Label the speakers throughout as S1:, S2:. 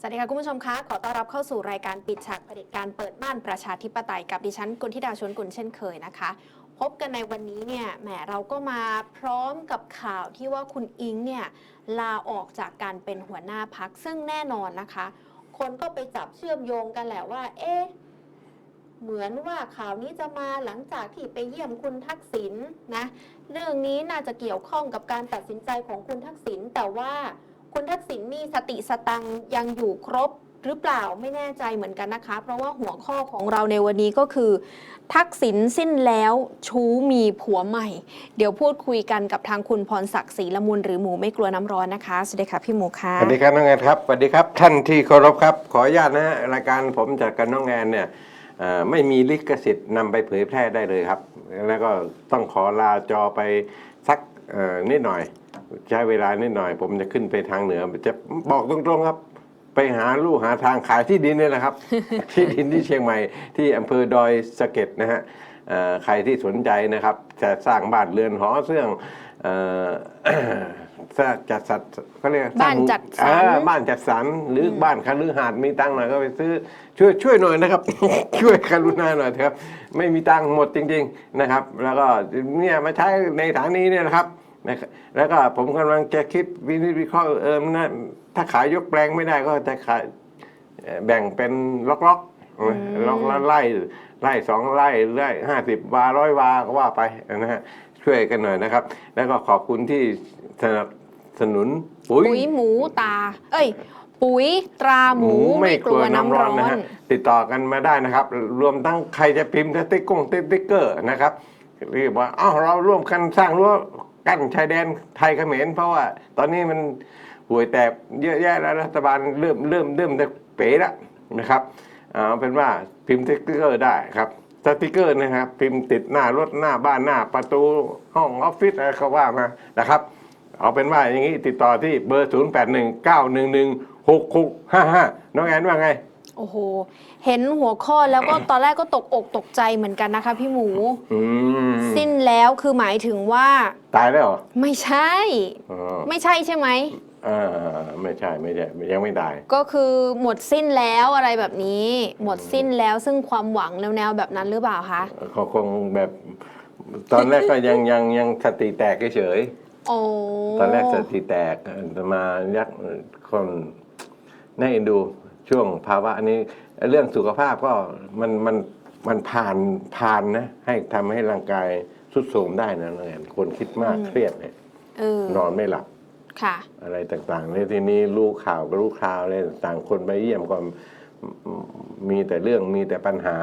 S1: สวัสดีค่ะคุณผู้ชมคะขอต้อนรับเข้าสู่รายการปิดฉากเผด็จการเปิดบ้านประชาธิปไตยกับดิฉันกุลธิดาชวนกุลเช่นเคยนะคะ พบกันในวันนี้เนี่ยแหมเราก็มาพร้อมกับข่าวที่ว่าคุณอิงเนี่ยลาออกจากการเป็นหัวหน้าพักซึ่งแน่นอนนะคะ คนก็ไปจับเชื่อมโยงกันแหละว่า เอ๊ะเหมือนว่าข่าวนี้จะมาหลังจากที่ไปเยี่ยมคุณทักษิณนะเรื่องนี้น่าจะเกี่ยวข้องกับการตัดสินใจของคุณทักษิณแต่ว่า คุณทักษิณนี่สติสตังยังอยู่ครบหรือเปล่าไม่แน่ใจเหมือนกันนะคะ เพราะว่าหัวข้อของเราในวันนี้ก็คือ ทักษิณสิ้นแล้วชู้มีผัวใหม่ เดี๋ยวพูดคุยกันกับทางคุณพรศักดิ์ศรีละมุนหรือหมูไม่กลัวน้ำร้อนนะคะสวัสดีค่ะพี่หมูค่ะ
S2: สวัสดีครับน้องแอนครับสวัสดีครับ ท่านที่เคารพครับ ขออนุญาตนะฮะรายการผมจัดกับน้องแอนเนี่ยไม่มีลิขสิทธิ์นำไปเผยแพร่ได้เลยครับ แล้วก็ต้องขอลาจอไปสักนิดหน่อย ใช้เวลานิดหน่อย ผมจะขึ้นไปทางเหนือ จะบอกตรงๆครับ ไปหาลู่หาทางขายที่ดินเนี่ยนะครับ ที่ดินที่เชียงใหม่ที่อำเภอดอยสะเก็ดนะฮะเอ่อใครที่สนใจนะครับ จะสร้างบ้านเรือนหอเสื่องเอ่อสร้างจัดสัดเขาเรียกสร้ง
S1: บ้านจัดสรร
S2: เออบ้านจัดสรรหรือบ้านคฤหาสน์มีตังค์หน่อยก็ไปซื้อช่วยช่วยหน่อยนะครับ ช่วยกรุณาหน่อยเถอะครับ ไม่มีตังค์หมดจริง ๆนะครับ แล้วก็เนี่ยมาใช้ในฐานนี้เนี่ยนะครับ นะครับแล้วก็ผมกำลังจะคิดวินิจวิเคราะห์เออนะถ้าขายยกแปลงไม่ได้ก็จะขายเอ่อแบ่งเป็นล็อกๆนะล็อกละไล่ไล่สองไล่ไล่ห้าสิบวาร้อยวาก็ว่าไปนะฮะช่วยกันหน่อยนะครับ แล้วก็ขอบคุณที่สนับสนุนปุ๋ย
S1: ปุ๋ยหมูตา เอ้ย ปุ๋ยตราหมูไม่กลัวน้ำร้อน
S2: นะฮะติดต่อกันมาได้นะครับ รวมทั้งใครจะพิมพ์สติ๊กกงสติ๊กเกอร์นะครับเรียกว่าอ้าวเราร่วมกันสร้างรั้ว กั้นชายแดนไทยเขมรเพราะว่า ตอนนี้มันห่วยแตกเยอะแยะแล้วรัฐบาลเริ่มเริ่มเริ่มจะเป๋แล้วนะครับเอาเป็นว่าพิมพ์สติ๊กเกอร์ได้ครับสติ๊กเกอร์นะครับ พิมพ์ติดหน้ารถหน้าบ้านหน้าประตูห้องออฟฟิศอะไรเขาว่ามานะครับ เอาเป็นว่าอย่างนี้ติดต่อที่เบอร์ 0 8 1 9 1 1 6 6 5 5 น้องแอนว่าไง
S1: โอ้โห เห็นหัวข้อแล้วก็ตอนแรกก็ตกอกตกใจเหมือนกันนะคะ พี่หมู
S2: อืม
S1: สิ้นแล้วคือหมายถึงว่า
S2: ตายแล้วเหรอ
S1: ไม่ใช่
S2: อ๋อ
S1: ไม่ใช่ใช่ไหม
S2: อ่าไม่ใช่ไม่ใช่ยังไม่ตาย
S1: ก็คือหมดสิ้นแล้วอะไรแบบนี้ หมดสิ้นแล้วซึ่งความหวังแนวๆแบบนั้นหรือเปล่าคะ
S2: เขาคงแบบ ตอนแรกก็ยังยังยังสติแตกเฉย
S1: โอ้
S2: ๆตอนแรกสติแตกแต่มายักคนน่าเอ็นดู ช่วงภาวะนี้เรื่องสุขภาพก็มันมันมันผ่านผ่านนะ ให้ทำให้ร่างกายสุดโทรมได้นะน้องแอนคนคิดมากเครียดเนี่ย
S1: เออน
S2: อนไม่หลับ
S1: ค่ะ
S2: อะไรต่างๆในทีนี้รู้ข่าวก็รู้ข่าวอะไรต่างๆคนไปเยี่ยมก็มีแต่เรื่องมีแต่ปัญหา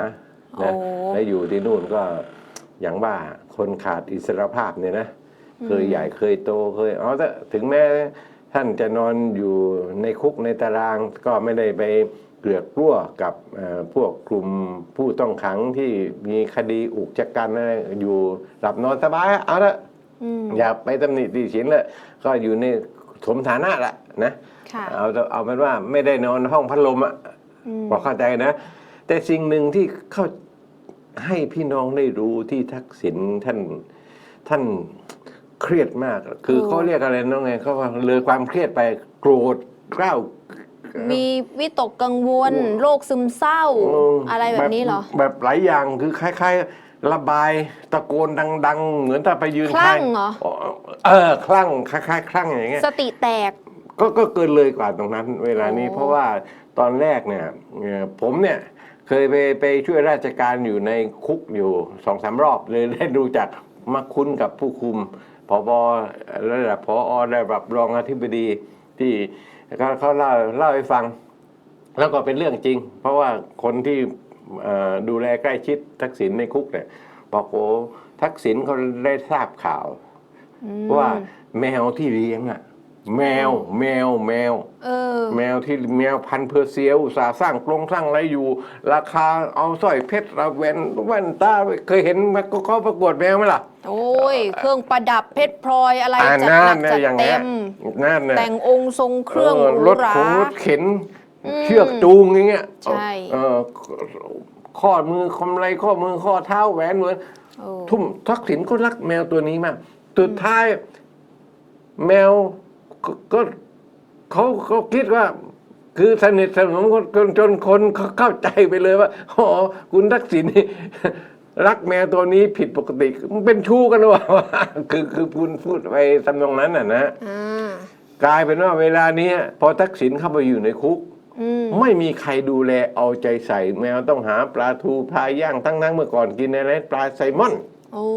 S2: นะ
S1: โอ้
S2: และอยู่ที่นู่นก็อย่างว่าคนขาดอิสรภาพเนี่ยนะเคยใหญ่เคยโตเคยเอาแต่ถึงแม้ ท่านจะนอนอยู่ในคุกในตารางก็ไม่ได้ไปเกลือกกลั้วกับเอ่อพวกกลุ่มผู้ต้องขังที่มีคดีอุกชะกันอะไรอยู่หลับนอนสบายเอาละ
S1: อืม
S2: อย่าไปตำหนิตีฉินเลยก็อยู่ในสมฐานะแหละนะ
S1: ค่ะ
S2: เอาเอาเป็นว่าไม่ได้นอนห้องพัดลมอะ
S1: อืม
S2: พอเข้าใจนะ แต่สิ่งหนึ่งที่เข้าให้พี่น้องได้รู้ที่ทักษิณท่านท่าน เครียดมาก คือเขาเรียกอะไรน้องไงเขาว่าเลยความเครียดไปโกรธกล้าว
S1: มีวิตกกังวลโรคซึมเศร้า อะไรแบบนี้เหรอ
S2: แบบหลายอย่างคือคล้ายๆ ระบายตะโกนดัง ๆ เหมือนถ้าไปยืน
S1: คลั่ง
S2: ข้า
S1: เหรอ
S2: เออคลั่งคล้ายๆคลั่งอย่างเงี้ย
S1: สติแตก
S2: ก็ก็เกินเลยกว่าตรงนั้น เวลานี้
S1: โอ้
S2: เพราะว่าตอนแรกเนี่ยเอ่อผมเนี่ยเคยไปไปช่วยราชการอยู่ในคุกอยู่สองสามรอบเลยได้รู้จักมาคุ้นกับผู้คุม พบระดับพอระดับรองอธิบดีที่เขาเขาเล่าเล่าให้ฟัง แล้วก็เป็นเรื่องจริง เพราะว่าคนที่เอ่อดูแลใกล้ชิดทักษิณในคุกเนี่ยบอกโอ้ทักษิณเขาได้ทราบข่าว
S1: อืม
S2: ว่าแมวที่เลี้ยงอะ แมวแมวแมว
S1: เออ
S2: แมวที่แมวพันธุ์เพอร์เซียอุตสาห์สร้างกรงสร้างอะไรอยู่ ราคาเอาสร้อยเพชรระแวนแว่นตาเคยเห็นมันก็เขาประกวดแมวไหมล่ะ
S1: โอ้ย เครื่องประดับเพชรพลอยอะไร
S2: อ่า
S1: จัด
S2: นั่
S1: หนั
S2: น
S1: ก
S2: เนี่
S1: จั
S2: ย
S1: ด
S2: อย่าง
S1: เต็
S2: เงี้ย
S1: ม
S2: นั่นเนี่ย
S1: แต่งองค์ทรงเครื่องห
S2: เออ
S1: รู
S2: รถ
S1: หรา
S2: ขงรถเข็น
S1: อืม
S2: เชือกจูงอย่างเงี้ย
S1: ใช่
S2: เออข้อมือคำไรข้อมือข้อเท้าแหวนเหมือน
S1: เออ
S2: ทุ่มทักษิณก็รักแมวตัวนี้มากสุดท้าย แมว ก็ก็เขาเขาคิดว่า คือสนิทสนมคนจนจนคนเขาเข้าใจไปเลยว่าอ๋อคุณทักษิณนี่รักแมวตัวนี้ผิดปกติ มันเป็นชู้กันหรือเปล่าคือคือคุณพูดไปทำนองนั้นน่ะนะ
S1: อ่า
S2: กลายเป็นว่าเวลาเนี้ยพอทักษิณเข้าไปอยู่ในคุก
S1: อืม
S2: ไม่มีใครดูแลเอาใจใส่ แมวต้องหาปลาทูพาย่างทั้งนั้นเมื่อก่อนกินอะไรปลาไซลมอน
S1: โอ้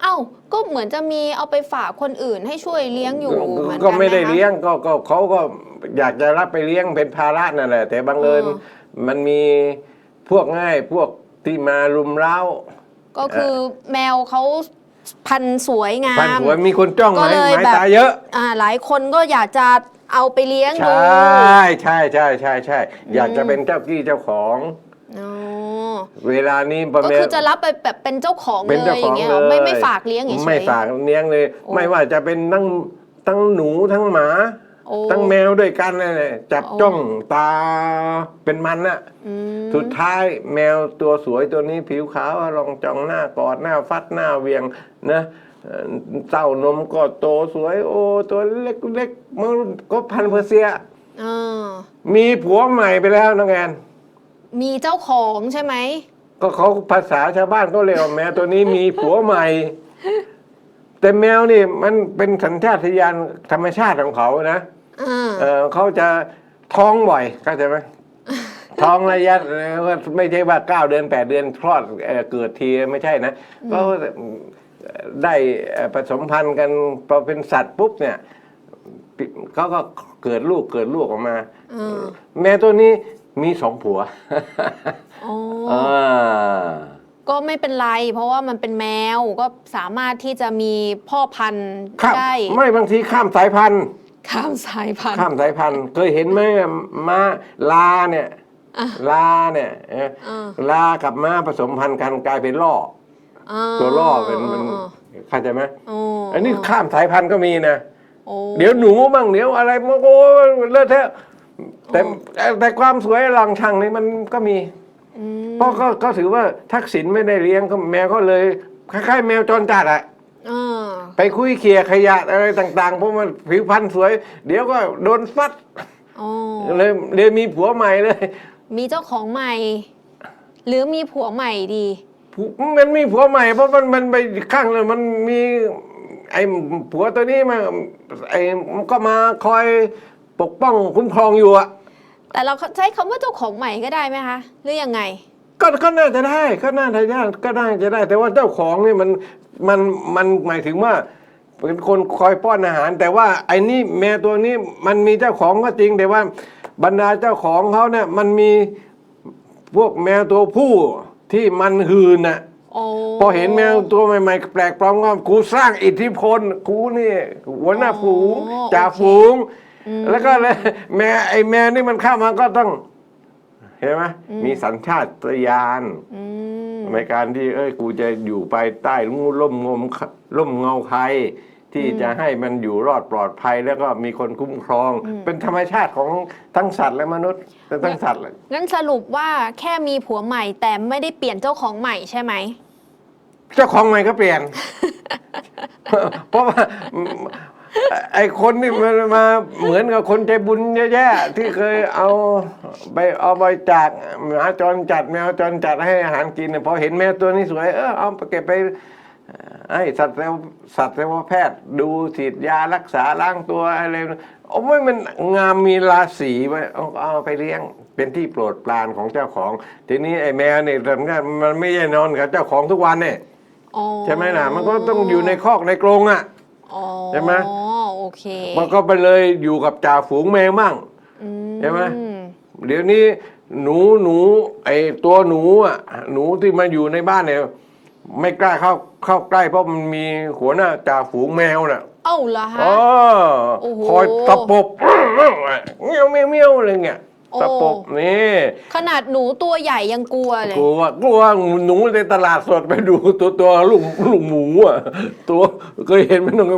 S1: เอ้าก็เหมือนจะมีเอาไปฝากคนอื่นให้ช่วยเลี้ยงอยู่เหมือนกัน
S2: ก็ไม่ได้
S1: หคะ
S2: เลี้ยงก็ก็เขาก็อยากจะรับไปเลี้ยงเป็นภาระนั่นแหละ แต่บังเอิญ
S1: อ๋อ
S2: มันมีพวกง่ายพวกที่มารุมเร้า
S1: ก็คือแมวเขาพันธุ์สวยงา
S2: พัน
S1: ม
S2: หัวมีคนจ้อง
S1: ก็
S2: ไหม
S1: เลย
S2: หมาย
S1: แบบ
S2: ตาเยอะ
S1: อ่าหลายคนก็อยากจะเอาไปเลี้ยง
S2: ใช
S1: ดู่
S2: ใช่ใช่ใช่ใช่อยากจะเป็นเจ้ากี้เจ้าของ
S1: อ๋อ
S2: เวลานี้ป
S1: ก็
S2: ระเม
S1: คือจะรับไปแบบเป็นเจ้าของ
S2: เป็น
S1: เล
S2: เจ้าย
S1: อ
S2: ของ
S1: ย่างเงี้ย
S2: เล
S1: เหรอยไม่ไม่ฝาก
S2: ๆ
S1: เลี้ยงเฉยๆ
S2: ไม่ฝากเลี้ยงเลย
S1: โอ้
S2: ไม่ว่าจะเป็นทั้งทั้งหนูทั้งหมา
S1: โอ้
S2: ทั้งแมวด้วยกันนั่นแหละจับ
S1: โอ้
S2: จ้องตาเป็นมันน่ะ
S1: อืม
S2: สุดท้ายแมวตัวสวยตัวนี้ผิวขาวลองจ้องหน้ากอดหน้าฟัดหน้าเวียงนะเอ่อเต้านมก็โตสวย โอ้ตัวเล็กเล็กๆมันก็พันธุ์เพอร์เซีย
S1: อ่า
S2: มีผัวใหม่ไปแล้วน้องแอน
S1: มีเจ้าของใช่ไหม
S2: ก็เขาภาษาชาวบ้านก็เรียกว่าแมวตัวนี้มีผัวใหม่ แต่แมวนี่มันเป็นสัญชาตญาณธรรมชาติของเขานะ
S1: อ่า
S2: เออเขาจะท้องบ่อยเข้าใจไหมท้องระยะว่าไม่ใช่ว่าเก้าเดือนแปดเดือนคลอดเอ่อเกิดทีไม่ใช่นะก็ได้เอ่อผสมพันธุ์กันพอเป็นสัตว์ปุ๊บเนี่ยปิเขาก็เกิดลูกเกิดลูกออกมา
S1: อ่า
S2: แมวตัวนี้ มีสองผัว
S1: อ๋อ
S2: อ่า
S1: ก็ไม่เป็นไร เพราะว่ามันเป็นแมวก็สามารถที่จะมีพ่อพันธุ์
S2: ข้าม
S1: ได้
S2: ไม่บางทีข้ามสายพันธุ์
S1: ข้ามสายพันธุ์
S2: ข้ามสายพันธุ์ เคยเห็นไหมม้าลาเนี่ย
S1: อะ
S2: ลาเนี่ยเอ่อ
S1: อ่า
S2: ลากับม้าผสมพันธุ์กันกลายเป็นล่อ
S1: อ่า
S2: ตัวล่อเป็นมัน
S1: อ่า
S2: เข้าใจไหม
S1: อ๋อ
S2: อันนี้ข้ามสายพันธุ์ก็มีนะ
S1: โอ้
S2: เดี๋ยวหนูบ้างเดี๋ยวอะไรมันโอ้ยเลอะเทอะ แต่แต่ความสวยหลังช่างนี่มันก็มี
S1: อืม
S2: เพราะก็ก็ถือว่าทักษิณไม่ได้เลี้ยงก็แมวก็เลยคล้ายๆ แมวจรจัดอะ
S1: อ่า
S2: ไปคุยเขี่ยขยะอะไรต่างๆเพราะมันผิวพรรณสวย เดี๋ยวก็โดนฟัด
S1: อ๋อ
S2: เลยเลยมีผัวใหม่เลย
S1: มีเจ้าของใหม่ หรือมีผัวใหม่ดี
S2: ผัวมันมีผัวใหม่ เพราะมันมันไปข้างเลยมันมีไอ้ผัวตัวนี้มาไอ้มันก็มาคอย ปกป้องคุ้มครองอยู่อะ
S1: แต่เราใช้คำว่าเจ้าของใหม่ก็ได้ไหมคะ หรือยังไง
S2: ก็ก็น่าจะได้ก็น่าจะได้ก็น่าจะได้ แต่ว่าเจ้าของนี่มันมันมันหมายถึงว่าเป็นคนคอยป้อนอาหาร แต่ว่าไอ้นี่แมวตัวนี้มันมีเจ้าของก็จริง แต่ว่าบรรดาเจ้าของเขาเนี่ยมันมีพวกแมวตัวผู้ที่มันหืนน่ะ
S1: โอ้
S2: พอเห็นแมวตัวใหม่ๆ แปลกปลอมก็กูสร้างอิทธิพลกูนี่หัวหน้าฝูงจ่าฝูง แล้วก็เลยแมวไอ้แมวนี่มันเข้ามาก็ต้องเห็นไหมมีสัญชาตญาณ
S1: อืม
S2: ในการที่ เอ้ยกูจะอยู่ไปใต้ร่มงมร่มเงาใครที่จะให้มันอยู่รอดปลอดภัยแล้วก็มีคนคุ้มครอง เป็นธรรมชาติของทั้งสัตว์และมนุษย์แต่ทั้งสัตว์แหละ
S1: งั้นสรุปว่าแค่มีผัวใหม่แต่ไม่ได้เปลี่ยนเจ้าของใหม่ใช่ไหม
S2: เจ้าของใหม่ก็เปลี่ยน เพราะว่า ไอ้คนนี่มันมาเหมือนกับคนใจบุญแย่ๆที่เคยเอาไปเอาไปจากหมาจรจัดแมวจรจัดให้อาหารกินเนี่ยพอเห็นแมวตัวนี้สวยเออเอาไปเก็บไปให้สัตว์สัตวแพทย์ดูฉีดยารักษาล้างตัวอะไรโอ้ยมันงามมีราศีไว้เอาเอาไปเลี้ยงเป็นที่โปรดปรานของเจ้าของ ทีนี้ไอ้แมวเนี่ยมันไม่ใช่นอนกับเจ้าของทุกวันเนี่ย
S1: อ๋อ
S2: ใช่ไหมล่ะมันก็ต้องอยู่ในคอกในกรงอะ
S1: อ๋อ
S2: ใช่ไหม
S1: โอเค
S2: มันก็ไปเลยอยู่กับจ่าฝูงแมวมั่ง
S1: อื
S2: ใช่ไหม เดี๋ยวนี้หนูหนูไอตัวหนูอะหนูที่มาอยู่ในบ้านเนี่ยไม่กล้าเข้าเข้าใกล้ เพราะมันมีหัวหน้าจ่าฝูงแมวน่ะ
S1: เอ้าเหรอฮะ
S2: อ๋อ
S1: โอ้โห
S2: คอยตะปบเมียวเมียวเมียวอะไรเงี้ย
S1: โอ้
S2: ตะปบนี่
S1: ขนาดหนูตัวใหญ่ยังกลัวเลย
S2: กลัวกลัวหนูในตลาดสดไปดูตัวตัวลูกลูกหมูอะตัวเคยเห็นไหมน้อง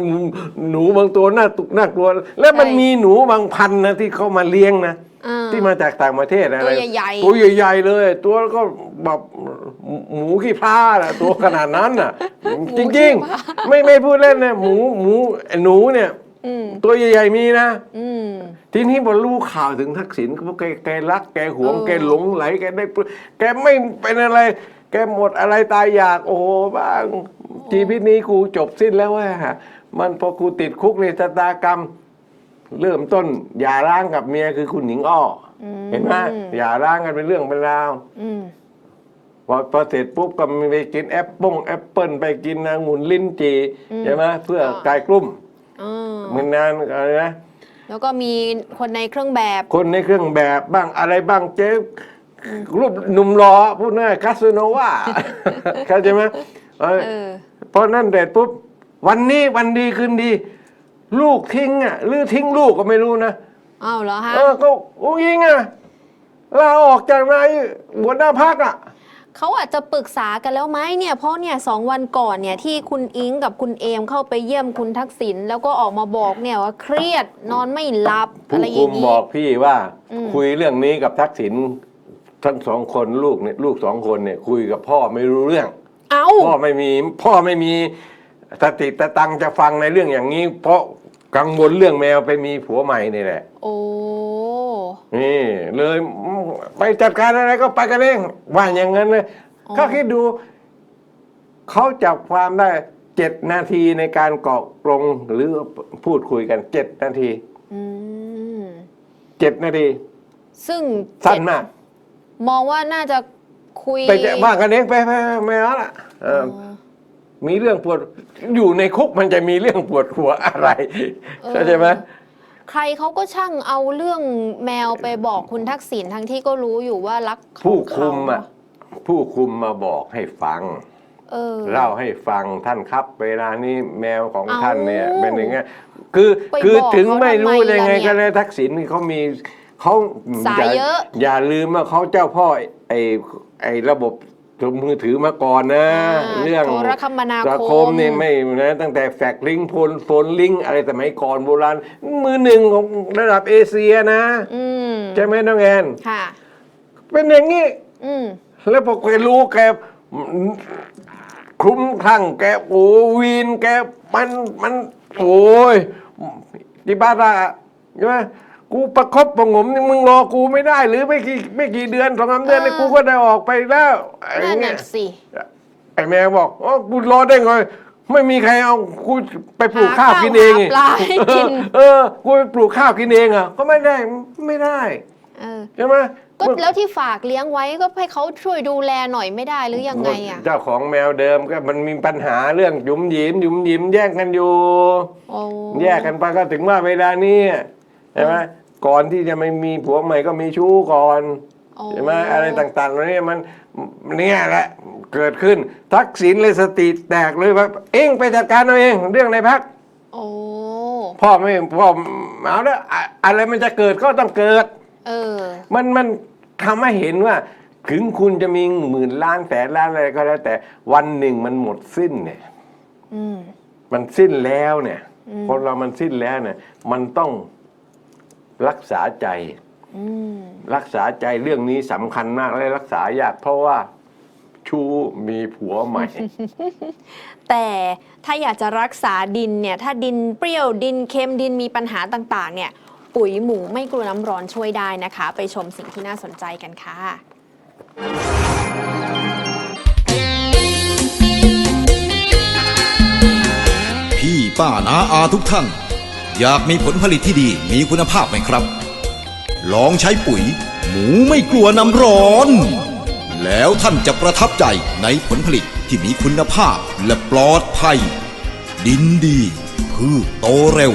S2: หนูบางตัวน่าตุกน่ากลัว แล้วมัน
S1: ใช่
S2: มีหนูบางพันธุ์นะที่เขามาเลี้ยงนะ
S1: อ่า
S2: ที่มาจากต่างประเทศอะไร
S1: ตัวใหญ่ๆ
S2: ตัวใหญ่ๆเลย ตัวก็แบบหมูขี้พร้าน่ะตัวขนาดนั้นน่ะ จริงๆ ไม่ไม่พูดเล่นนะหมูหมูหนูเนี่ย
S1: อืม
S2: ตัวใหญ่ๆมีนะ
S1: อืม
S2: ทีนี้พอรู้ข่าวถึงทักษิณก็บอกแกแกรัก แกหวง
S1: เออ
S2: แกหลงไหลแกได้ปลื้มแกไม่เป็นอะไร แกหมดอะไรตายอยาก โอ้โหบ้างชีวิตนี้กูจบสิ้นแล้วเว่ามันพอกูติดคุกในชะตากรรม เริ่มต้นอย่าร้างกับเมียคือคุณหญิงอ้ออ
S1: ม
S2: เห็นไหมอย่าร้างกันเป็นเรื่องเป็นราว
S1: อืม
S2: พอพอเสร็จปุ๊บก็มีไปกินแอปเปิ้ลแอปเปิ้ลไปกินองุ่นลิ้นจี่ใช่ไหมเพื่อคลายกลุ้ม
S1: อ่า
S2: มันนานอะไรนะ
S1: แล้วก็มีคนในเครื่องแบบ
S2: คนในเครื่องแบบบ้างอะไรบ้างเจ๊รูปหนุ่มรอพูดง่ายคาสโนวาเข้าใจไหมเออ
S1: เออ
S2: พอนั่นเสร็จปุ๊บ วันนี้วันดีคืนดี ลูกทิ้งอะหรือทิ้งลูกก็ไม่รู้นะ
S1: อ้าวเหรอฮะ
S2: เออก็อุ้งยิงอะลาออกจากนายหัวหน้าพักอะ
S1: เขาอาจจะปรึกษากันแล้วไหมเนี่ยเพราะเนี่ยสองวันก่อนเนี่ยที่คุณอิงกับคุณเอมเข้าไปเยี่ยมคุณทักษิณแล้วก็ออกมาบอกเนี่ยว่าเครียดนอนไม่หลับ
S2: ผู้
S1: อะไรอ
S2: คุ
S1: ย่ามงนี้
S2: บอกพี่ว่า
S1: อืม
S2: คุยเรื่องนี้กับทักษิณทั้งสองคนลูกเนี่ยลูกสองคนเนี่ยคุยกับพ่อไม่รู้เรื่อง
S1: เอ้า
S2: พ่อไม่มีพ่อไม่มีสติตะตังจะฟังในเรื่องอย่างนี้ เพราะกังวลเรื่องแมวไปมีผัวใหม่นี่แหละ
S1: โอ้
S2: นี่เลยไปจัดการอะไรก็ไปกันเองว่าอย่างนั้นเลย
S1: อ๋อ
S2: ก็คิดดูเขาจับความได้เจ็ดนาทีในการเกาะลงหรือพูดคุยกันเจ็ดนาที
S1: อืม
S2: เจ็ดนาที
S1: ซึ่ง
S2: สั้น
S1: เจ็ด
S2: มาก
S1: มองว่าน่าจะคุย
S2: ไปจะว่ากันเองไปไปไปไม่เอาละเออ
S1: อ๋อ
S2: มีเรื่องปวดอยู่ในคุกมันจะมีเรื่องปวดหัวอะไร
S1: เออ
S2: เข้าใจไหม
S1: ใครเขาก็ช่างเอาเรื่องแมวไปบอกคุณทักษิณทั้งที่ก็รู้อยู่ว่ารักของ
S2: ผู้
S1: เขา
S2: คุมอะผู้คุมมาบอกให้ฟัง
S1: เออ
S2: เล่าให้ฟังท่านครับเวลานี้แมวของ
S1: เอ้า
S2: ท่านเนี่ยเป็นอย่างเงี้ยคือ
S1: ไป
S2: คือ
S1: บอก
S2: ถึง
S1: เขา
S2: ไม่รู้
S1: ทำไม
S2: ได้ไง
S1: ล่ะเนี่ย
S2: ก็เลยทักษิณนี่เขามีเขา
S1: สายเยอะ
S2: อย่าลืมว่าเขาเจ้าพ่อไอ้ไอ้ระบบ มือถือมาก่อนนะาเรื่อง
S1: โทรคมนา
S2: สัง
S1: ค
S2: คม
S1: ม
S2: นี่ไม่นะตั้งแต่แฟกลิงก์โฟนโฟนลิงก์อะไรสมัยก่อนโบราณ มือหนึ่งของระดับเอเชียนะ
S1: อืม
S2: ใช่ไหมน้องแอน
S1: ค่ะ
S2: เป็นอย่างนี้
S1: อืม
S2: แล้วพอแกรู้แกคลุ้มคลั่งแกโอ้วีนแกมันมัน โอ้ยที่บ้านอะใช่ไหม กูประคบประหงมนี่มึงรอกูไม่ได้ หรือไม่กี่ไม่กี่เดือนสองสามเดือนนี่
S1: เออ
S2: กูก็ได้ออกไปแล้วไอ้
S1: นั่น
S2: เงี้
S1: น่ะ
S2: ย
S1: สิ
S2: ไอ้แม่บอกอ๋อกูรอได้ไงไม่มีใครเอากูไปปลูก
S1: หา
S2: ข้าว
S1: ข้าว
S2: กินเอง
S1: หาปลาให้กิน
S2: เออกูไปปลูกข้าวกินเองอะก็ไม่ได้ไม่ได้
S1: เออ
S2: ใช่ไหม
S1: ก็แล้วที่ฝากเลี้ยงไว้ก็ให้เขาช่วยดูแลหน่อยไม่ได้หรือยังไงอะ
S2: เจ้าของแมวเดิมก็มันมีปัญหาเรื่องหยุมหยิมหยุมหยิมแย่งกันอยู่
S1: โอ้
S2: แยกกันไปก็ถึงว่าเวลานี้ ใช่ไหมก่อนที่จะไม่มีผัวใหม่ก็มีชู้ก่อน
S1: โอ้
S2: ใช่ไหมอะไรต่างๆเหล่านี้มันเนี่ยแหละเกิดขึ้นทักษิณเลยสติแตกเลยว่าเองไปจัดการเอาเองเรื่องในพัก
S1: โอ้
S2: พ่อไม่พ่อเอาแล้วอะอะไรมันจะเกิดก็ต้องเกิด
S1: เออ
S2: มันมันทำให้เห็นว่า ถึงคุณจะมีหมื่นล้านแสนล้านอะไรก็แล้ว แต่วันหนึ่งมันหมดสิ้นเนี่ย
S1: อืม
S2: มันสิ้นแล้วเนี่ย
S1: อืม
S2: คนเรามันสิ้นแล้วเนี่ย มันต้อง รักษาใจ
S1: อืม
S2: รักษาใจเรื่องนี้สำคัญมากและรักษายากเพราะว่าชู้มีผัวใหม่
S1: แต่ถ้าอยากจะรักษาดินเนี่ย ถ้าดินเปรี้ยวดินเค็มดินมีปัญหาต่าง ๆ เนี่ย ปุ๋ยหมูไม่กลัวน้ำร้อนช่วยได้นะคะ ไปชมสิ่งที่น่าสนใจกันค่ะ
S3: พี่ป้านาอาทุกท่าน อยากมีผลผลิตที่ดีมีคุณภาพไหมครับ ลองใช้ปุ๋ย หมูไม่กลัวน้ำร้อน แล้วท่านจะประทับใจในผลผลิตที่มีคุณภาพและปลอดภัย ดินดี พืชโตเร็ว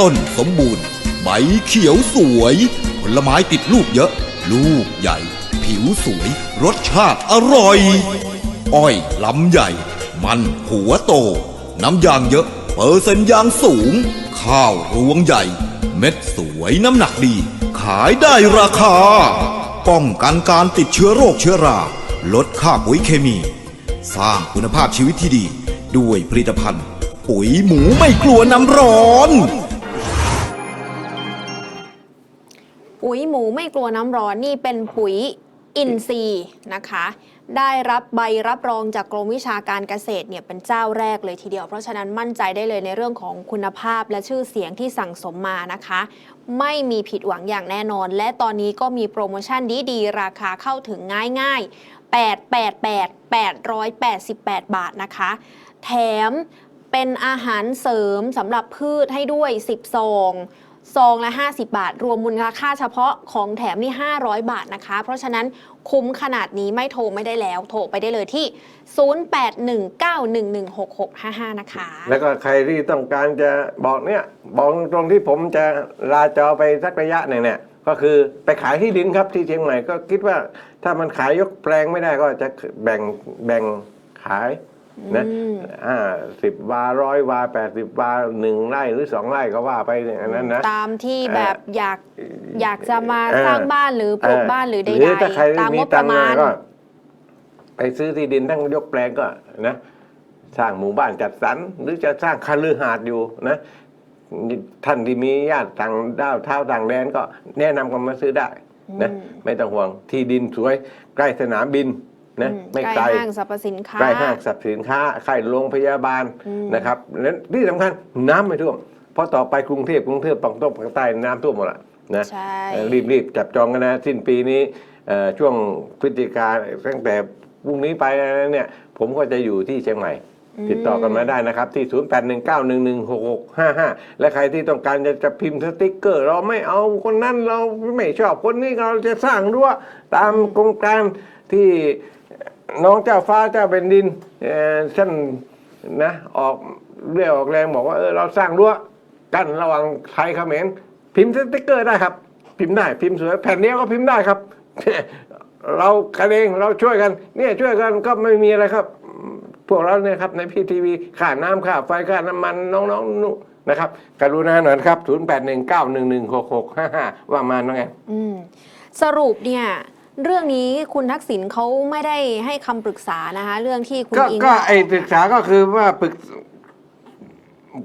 S3: ต้นสมบูรณ์ ใบเขียวสวย ผลไม้ติดลูกเยอะ ลูกใหญ่ ผิวสวย รสชาติอร่อย อ้อยลำใหญ่ มันหัวโต น้ำยางเยอะ เปอร์เซ็นต์ยางสูง ข้าวรวงใหญ่ เม็ดสวยน้ำหนักดี ขายได้ราคา ป้องกันการติดเชื้อโรคเชื้อรา ลดค่าปุ๋ยเคมี สร้างคุณภาพชีวิตที่ดี ด้วยผลิตภัณฑ์ ปุ๋ยหมูไม่กลัวน้ำร้อน
S1: ปุ๋ยหมูไม่กลัวน้ำร้อนนี่เป็นปุ๋ย อินซีนะคะ ได้รับใบรับรองจากกรมวิชาการเกษตรเนี่ยเป็นเจ้าแรกเลยทีเดียว เพราะฉะนั้นมั่นใจได้เลยในเรื่องของคุณภาพและชื่อเสียงที่สั่งสมมานะคะ ไม่มีผิดหวังอย่างแน่นอน และตอนนี้ก็มีโปรโมชั่นดีๆ ราคาเข้าถึงง่ายๆ 888 888 บาทนะคะ แถมเป็นอาหารเสริมสำหรับพืชให้ด้วย 10 ซอง ซองละ 50 บาท รวมมูลค่าเฉพาะของแถมนี่ 500 บาทนะคะ เพราะฉะนั้นคุ้มขนาดนี้ไม่โทรไม่ได้แล้ว โทรไปได้เลยที่ 0819116655 นะคะ
S2: แล้วก็ใครที่ต้องการจะบอกเนี่ยบอกตรงที่ผมจะลาจอไปสักระยะหนึ่งเนี่ยก็คือไปขายที่ดินครับที่เชียงใหม่ก็คิดว่าถ้ามันขายยกแปลงไม่ได้ก็จะแบ่งแบ่งขาย นะ
S1: อืม
S2: อ่าสิบวาร้อยวาแปดสิบวาหนึ่งไร่หรือสองไร่ก็ว่าไปอย่างนั้นนะ
S1: ตามที่แบบอยากอยากจะมา
S2: เออ
S1: สร้างบ้านหรือปลูกบ้านหรือใด
S2: หรือถ้าใคร
S1: ๆตาม
S2: มี
S1: งบป
S2: ตั
S1: ระ
S2: งค์
S1: มาณ
S2: ก็ไปซื้อที่ดินทั้งยกแปลงก็นะสร้างหมู่บ้านจัดสรรหรือจะสร้างคฤหาสน์อยู่นะท่านที่มีญาติต่างด้าวเท้าต่างแดนก็แนะนำกันมาซื้อได้นะ
S1: อืม
S2: ไม่ต้องห่วงที่ดินสวยใกล้สนามบิน นะ
S1: อืม
S2: ไม่
S1: ใก
S2: ไกล
S1: ล้ห้างสรรพสินค้า
S2: ใกล้ห้างสรรพสินค้าใกล้โรงพยาบาล
S1: อืม
S2: นะครับและที่สำคัญน้ำไม่ท่วมเพราะต่อไปกรุงเทพกรุงเทพปังต้นปังใต้น้ำท่วมหมดละนะ
S1: ใช่
S2: เอ่อรีบๆจับจองกันนะสิ้นปีนี้เอ่อช่วงพฤศจิกาตั้งแต่พรุ่งนี้ไปเนี่ยผมก็จะอยู่ที่เชียงใหม่
S1: อืม
S2: ติดต่อกันมาได้นะครับ ที่ 0819116655 และใครที่ต้องการจะจะพิมพ์สติ๊กเกอร์ เราไม่เอาคนนั้นเราไม่ชอบคนนี้เราจะสร้างรั้วตามโครงการที่ น้องเจ้าฟ้าเจ้าเป็นดินเอ่อท่านนะออกเรียกออกแรงบอกว่าเออเราสร้างรั้วกั้นระหว่างไทยเขมรพิมพ์สติ๊กเกอร์ได้ครับ พิมพ์ได้พิมพ์สวยแผ่นเดียวก็พิมพ์ได้ครับ เรากันเองเราช่วยกันเนี่ยช่วยกันก็ไม่มีอะไรครับ พวกเราเนี่ยครับในพีทีวีค่าน้ำค่าไฟค่าน้ำมันน้องๆนู่นนะครับกรุณาหน่อยครับ 0 8 1 9 1 1 6 6 5 5 ว่ามาน้องแอน
S1: อืมสรุปเนี่ย เรื่องนี้คุณทักษิณเขาไม่ได้ให้คำปรึกษานะคะ เรื่องที่คุณ
S2: ก็
S1: อิง
S2: ก็ไอศึกษาก็คือว่าปรึก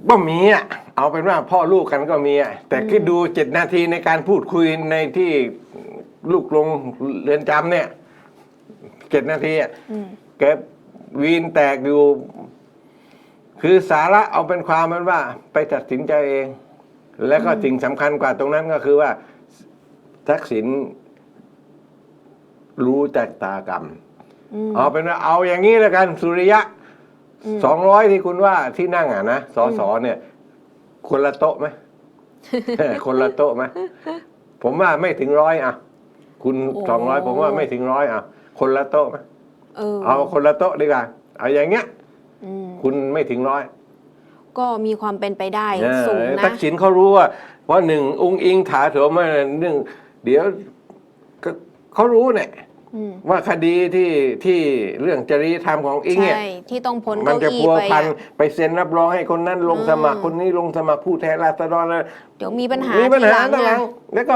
S2: ก็มีอะเอาเป็นว่าพ่อลูกกันก็มีอะแต่คิดดูเจ็ดนาทีในการพูดคุยในที่ลูกลงเรือนจำเนี่ยเจ็ดนาทีอะ
S1: อืม
S2: แกวีนแตกอยู่ คือสาระเอาเป็นความมันว่า ไปตัดสินใจเอง แล้วก็สิ่งสำคัญกว่าตรงนั้นก็คือว่าทักษิณ รู้แตกตากรรม
S1: อืม
S2: เอาเป็นว่าเอาอย่างนี้แล้วกันสุริยะ
S1: อืม
S2: สองร้อยที่คุณว่าที่นั่งอะนะสอสอเนี่ย คนละโต๊ะไหมคนละโต๊ะไหมผมว่าไม่ถึงร้อยอะ คุณสองร้อยผมว่าไม่ถึงร้อยอะ คนละโต๊ะไหม
S1: เออ
S2: เอาคนละโต๊ะดีกว่าเอาอย่างเงี้ย
S1: อืม
S2: คุณไม่ถึงร้อย
S1: ก็มีความเป็นไปได้
S2: เออ
S1: สูงนะ
S2: ทักษิณเขารู้ว่าเพราะหนึ่งองค์อิงถาโถมมาเรื่องเดี๋ยวก็เขารู้เนี่ย
S1: อืม
S2: ว่าคดีที่ที่เรื่องจริยธรรมของอิงเนี่ย
S1: ใช่ที่ต้องพ้น
S2: มัน
S1: เก้า
S2: จะ
S1: อี้
S2: พัว
S1: ไป
S2: พัน
S1: อะ
S2: ไปเซ็นรับรองให้คนนั้นลงสมัคร
S1: อืม
S2: คนนี้ลงสมัครผู้แทนราษฎรแล้ว
S1: เดี๋ยวมีปัญหา
S2: มีปัญหา
S1: ที
S2: ตหลั
S1: อะ
S2: งแล้วก็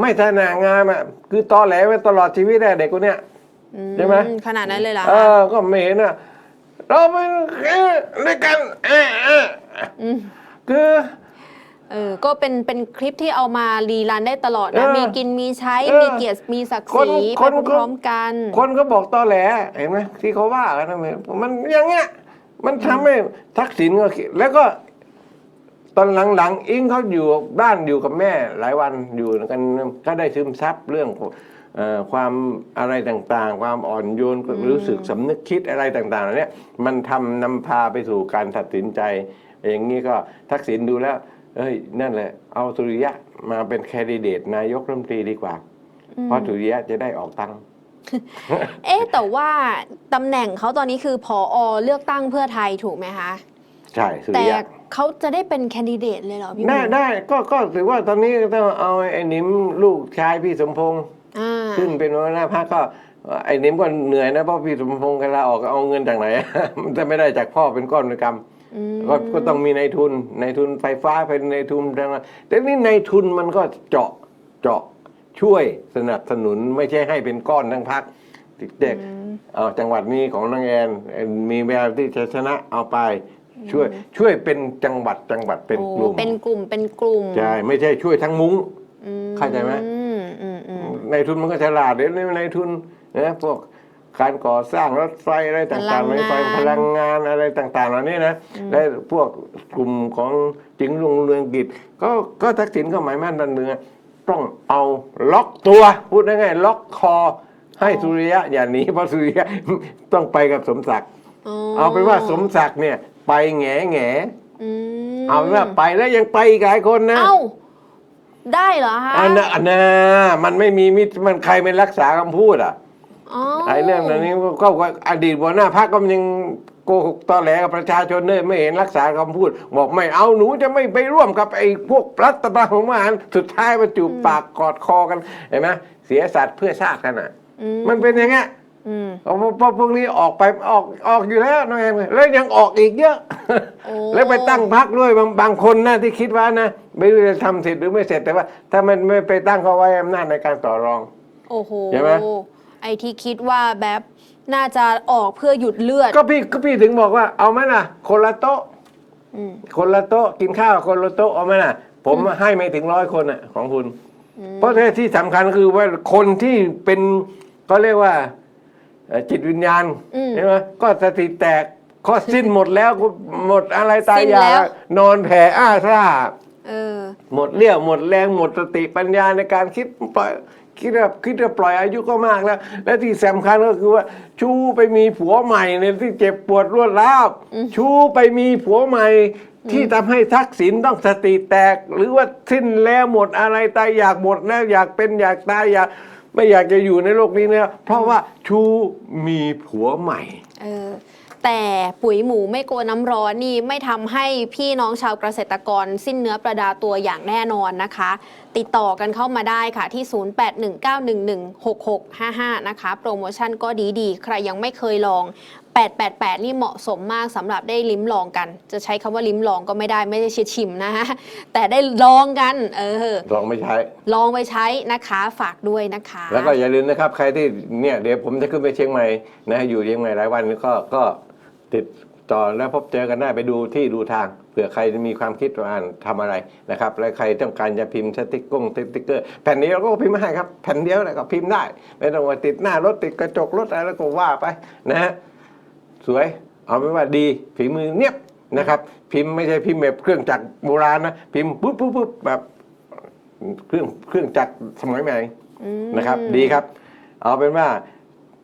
S2: ไม่ทนางามอะคือตอแหลไว้ตลอดชีวิตได้เด็กคนเนี้ย
S1: อื
S2: ใช่ไหม
S1: ขนาดนั้นเลยเหรอ
S2: เอ
S1: คะ
S2: อก็ไม่เห็นอะเราเป็นเออด้วยกันเออเออ
S1: ม
S2: คือ
S1: เออ ก็เป็นเป็นคลิปที่เอามารีรันได้ตลอดนะ
S2: เออ
S1: มีกินมีใช้
S2: เออ
S1: มีเกียรติมีศักดิ์
S2: ค
S1: ศ
S2: น
S1: รี
S2: ค
S1: ไป
S2: น
S1: พร้อมๆกัน
S2: คนก็บอกตอแหลเห็นไหมที่เขาว่ากันนะมันอย่างเงี้ย มันทำให้ทักษิณก็คิดแล้วก็ ตอนหลังๆ อิงเขาอยู่บ้านอยู่กับแม่ หลายวันอยู่กันก็ได้ซึมซับเรื่องเอ่อความอะไรต่างๆ ความอ่อนโยนรู้สึกสำนึกคิดอะไรต่างๆเหล่านี้มันทำนำพาไปสู่การตัดสินใจ อย่างนี้ก็ทักษิณดูแล้ว เอ้ยนั่นแหละ เอาสุริยะมาเป็นแคนดิเดตนายกรัฐมนตรีดีกว่า เพราะสุริยะจะได้ออกตังค์
S1: เอ๊ะแต่ว่าตำแหน่งเขาตอนนี้คือผอเลือกตั้งเพื่อไทยถูกไหมคะ
S2: ใช่สุ
S1: แต่
S2: ริยะ
S1: เขาจะได้เป็นแคนดิเดตเลยเหรอพี่ห
S2: ได้
S1: มู
S2: ได้ก็ก็ถือว่าตอนนี้ต้องเอาไอ้หนิมลูกชายพี่สมพงษ์
S1: อ่า
S2: ขึ้นเป็นหัวหน้าพรรคก็ไอ้หนิมก็เหนื่อยนะเพราะพี่สมพงษ์กันลาออกเอาเงินจากไหนมันจะไม่ได้จากพ่อเป็นก้อนเป็นกำ
S1: อืม
S2: ก็ก็ต้องมีในายทุนในายทุนไฟฟ้าเป็นในายทุนทางนั้นแต่นี่ในายทุนมันก็เจาะเจาะช่วยสนับสนุนไม่ใช่ให้เป็นก้อนทั้งพักเด็กๆเอาจังหวัดนี้ของนางแอนมีแววที่จะชนะเอาไปช่วยช่วยเป็นจังหวัดจังหวัดเป็น
S1: โอ้
S2: กลุ่ม
S1: เป็นกลุ่มเป็นกลุ่ม
S2: ใช่ไม่ใช่ช่วยทั้งมุ้ง
S1: อื
S2: เข้าใจไหม
S1: อืมอืมอืม
S2: ในทุนมันก็ฉลาดเดี๋ยวนี้ในทุนนะพวก การก่อสร้างรถไฟอะไรต่างๆ
S1: พลั
S2: ใน
S1: งงาน
S2: ไฟพลังงานอะไรต่าง ๆ เหล่านี้นะและพวกกลุ่มของจิงรุงเรืองกิจก็ก็ทักษิณก็หมายมั่นดันเมืองต้องเอาล็อกตัวพูดง่ายๆล็อกคอ ให้สุริยะอย่าหนีเพราะสุริยะต้องไปกับสมศักดิ์เอาเป็นว่าสมศักดิ์เนี่ย ไปแง่แง่
S1: อืม
S2: เอาเป็นว่าไปแล้วยังไปอีกหลายคนนะ
S1: เอ้าได้เหรอคะ
S2: อันน่ะอันน่ะมันไม่มีมิตรมันใครเป็นรักษาคำพูดอะ
S1: อ๋อ
S2: ไอ้เรื่องนั้นนี้ก็ก็อดีตหัวหน้าพรรคก็ยังโกหกตอแหลกับประชาชนเนี่ยไม่เห็นรักษาคำพูด บอกไม่เอาหนูจะไม่ไปร่วมกับไอ้พวกรัฐบาลของมหารสุดท้ายมาจูบปากกอดคอกันเห็นไหมเสียสัตว์เพื่อชาติกันอะ
S1: อืม
S2: มันเป็นอย่างเงี้ย
S1: อืม
S2: เอาพวกพวกนี้ออกไปออกออกอยู่แล้วน้องแอนแล้วยังออกอีกเยอะ
S1: โอ้
S2: แล้วไปตั้งพักด้วยบางบางคนนะที่คิดว่านะไม่รู้จะทำเสร็จหรือไม่เสร็จแต่ว่า ถ้ามันไม่ไปตั้งเขาไว้อำนาจในการต่อรอง
S1: โอ้โห
S2: ใช่ไหม
S1: ไอที่คิดว่าแบบน่าจะออกเพื่อหยุดเลือด
S2: ก็พี่ก็พี่ถึงบอกว่าเอาไหมล่ะคนละโต๊ะ
S1: อืม
S2: คนละโต๊ะกินข้าวคนละโต๊ะเอาไหมล่ะผมให้ไม่ถึงร้อยคนอะของคุณ เพราะที่สำคัญคือว่าคนที่เป็นก็เรียกว่าเอ่อจิตวิญญาณ
S1: อืม
S2: ใช่ไหมก็สติแตกข้อสิ้นหมดแล้วหมดอะไรตาย
S1: สิ้น
S2: อยา
S1: แล้ว
S2: นอนแผ่อ้าซ่า
S1: เออ
S2: หมดเรี่ยวหมดแรงหมดสติปัญญาในการคิดปล่อย คิดว่าคิดว่าปล่อยอายุก็มากแล้ว และที่สำคัญก็คือว่า ชูไปมีผัวใหม่เนี่ยที่เจ็บปวดรวดร้าวชูไปมีผัวใหม่ที่ทำให้ทักษิณต้องสติแตก หรือว่าสิ้นแล้วหมดอะไรตายอยากหมดแล้วอยากเป็นอยากตายอยากไม่อยากจะอยู่ในโลกนี้แล้วเพราะว่าชูมีผัวใหม่
S1: เออ แต่ปุ๋ยหมูไม่กลัวน้ำร้อนนี่ไม่ทำให้พี่น้องชาวเกษตรกรสิ้นเนื้อประดาตัวอย่างแน่นอนนะคะ ติดต่อกันเข้ามาได้ค่ะที่ 0819116655 นะคะ โปรโมชั่นก็ดีๆ ใครยังไม่เคยลอง 888 นี่เหมาะสมมากสำหรับได้ลิ้มลองกัน จะใช้คำว่าลิ้มลองก็ไม่ได้ไม่ได้ชิมนะฮะ แต่ได้ลองกัน เออ
S2: ลองไม่ใช้
S1: ลองไปใช้นะคะฝากด้วยนะคะ
S2: แล้วก็อย่าลืมนะครับ ใครที่เนี่ยเดี๋ยวผมจะขึ้นไปเชียงใหม่นะอยู่เชียงใหม่หลายวันก็ก็ ติดต่อแล้วพบเจอกันได้ไปดูที่ดูทางเผื่อใครมีความคิดว่าอ่านทำอะไรนะครับ และใครต้องการจะพิมพ์สติ๊กกงสติ๊กเกอร์แผ่นนี้เราก็พิมพ์มาให้ครับแผ่นเดียวแล้วก็พิมพ์ได้ ไม่ต้องมาติดหน้ารถติดกระจกรถอะไรแล้วก็ว่าไปนะฮะสวยเอาเป็นว่าดีฝีมือเนียบนะครับ พิมพ์ไม่ใช่พิมพ์แบบเครื่องจักรโบราณนะพิมพ์ปุ๊บปุ๊บปุ๊บแบบเครื่องเครื่องจักรสมัยใหม่
S1: อืม
S2: นะครับ ดีครับ เอาเป็นว่า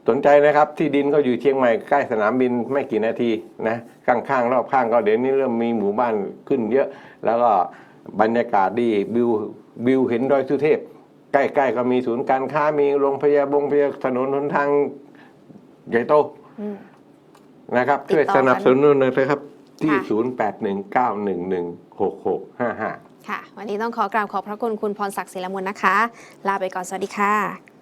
S2: สนใจนะครับที่ดินก็อยู่เชียงใหม่ใกล้สนามบินไม่กี่นาทีนะข้างๆรอบข้างก็เดี๋ยวนี้เริ่มมีหมู่บ้านขึ้นเยอะ แล้วก็บรรยากาศดีวิววิวเห็นดอยสุเทพ ใกล้ๆก็มีศูนย์การค้ามีโรงพยาบาลพยาถนนหนทางใหญ่โต
S1: อืม
S2: นะครับ
S1: ติดต่อ
S2: ช่วยสนับสนุนหน่อยนะครับที่
S1: ค่ะ
S2: 0819116655
S1: ค่ะ วันนี้ต้องขอกราบขอบพระคุณคุณพรศักดิ์ศิลมุนนะคะ ลาไปก่อน สวัสดีค่ะ